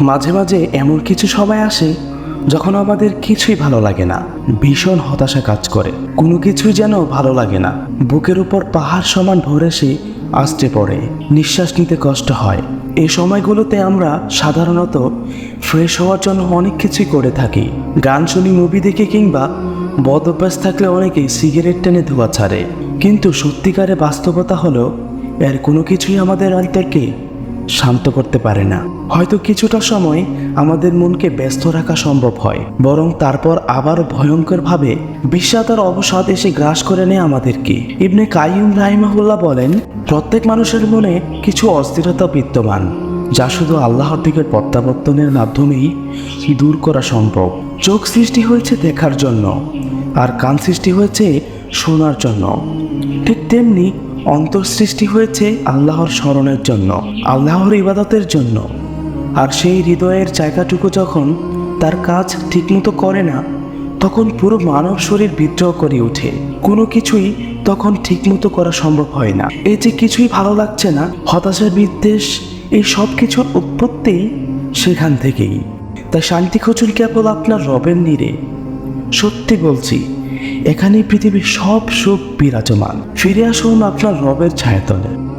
মাঝে মাঝে এমন কিছু সময় আসে যখন আমাদের কিছুই ভালো লাগে না। ভীষণ হতাশা কাজ করে। কোনো কিছুই যেন ভালো লাগে না। বুকের উপর পাহাড় সমান ভরে এসে আসতে পড়ে। নিঃশ্বাস নিতে কষ্ট হয়। এই সময়গুলোতে আমরা সাধারণত ফ্রেশ হওয়ার জন্য অনেক কিছুই করে থাকি। গান শুনি মুভি দেখে কিংবা বদ অভ্যাস থাকলে অনেকেই সিগারেট টেনে ধোয়া ছাড়ে। কিন্তু সত্যিকারে বাস্তবতা হলো, এর কোনো কিছুই আমাদের অন্তরকে শান্ত করতে পারে না। হয়তো কিছুটা সময় আমাদের মনকে ব্যস্ত রাখা সম্ভব হয়, বরং তারপর আবার ভয়ঙ্করভাবে বিষাদার অবসাদ এসে গ্রাস করে নেয় আমাদেরকে। ইবনে কাইম রাহিমাহুল্লাহ বলেন, প্রত্যেক মানুষের মনে কিছু অস্থিরতা বিদ্যমান, যা শুধু আল্লাহর দিকের প্রত্যাবর্তনের মাধ্যমেই দূর করা সম্ভব। চোখ সৃষ্টি হয়েছে দেখার জন্য, আর কান সৃষ্টি হয়েছে শোনার জন্য। ঠিক তেমনি অন্তর সৃষ্টি হয়েছে আল্লাহর স্মরণের জন্য, আল্লাহর ইবাদতের জন্য। আর সেই হৃদয়ের জায়গাটুকু যখন তার কাজ ঠিকমতো করে না, তখন পুরো মানব শরীর বিদ্রোহ করে ওঠে। কোনো কিছুই তখন ঠিকমতো করা সম্ভব হয় না। এই যে কিছুই ভালো লাগছে না, হতাশা, বিদ্বেষ, এই সব কিছুর উৎপত্তি সেখান থেকেই। তাই শান্তি খুঁজুন কেবল আপনার রবের নীরে। সত্যি বলছি এখানে পৃথিবীর সব সুখ বিরাজমান। ফিরে আসুন আপনার রবের ছায়াতলে।